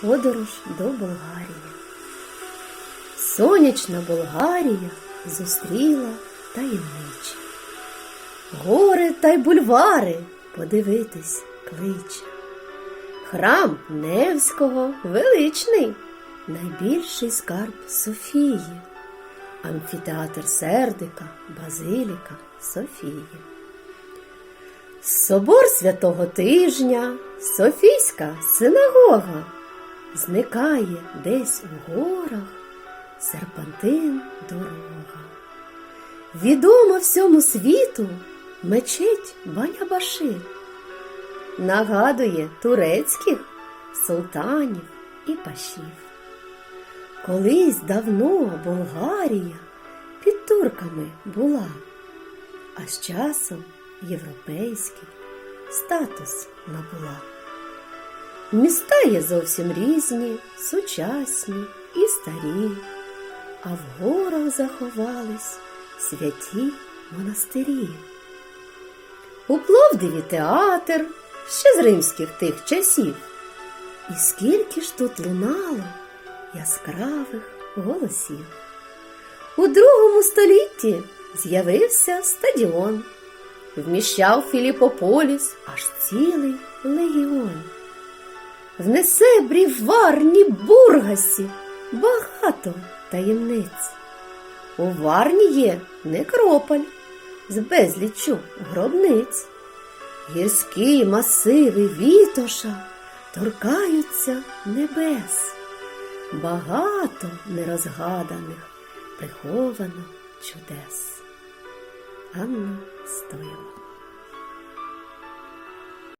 подорож до Болгарії. Сонячна Болгарія зустріла таємниче. Гори та й бульвари подивитись кличе. Храм Невського величний, найбільший скарб Софії, амфітеатр Сердика, Базиліка Софії. Собор святого тижня, Софійська синагога, зникає десь у горах серпантин дорога. Відома всьому світу мечеть Банябаши. Нагадує турецьких султанів і пашів. Колись давно Болгарія під турками була, а з часом європейський статус набула. Міста є зовсім різні, сучасні і старі, а в горах заховались святі монастирі. У Пловдиві театр ще з римських тих часів. І скільки ж тут лунало яскравих голосів. У другому столітті з'явився стадіон, вміщав Філіпополіс аж цілий легіон. В Несебрі, Варні, Бургасі багато таємниць. У Варні є некрополь з безліччю гробниць. Гірські масиви Вітоша торкаються небес. Багато нерозгаданих приховано чудес. Анна Стоєва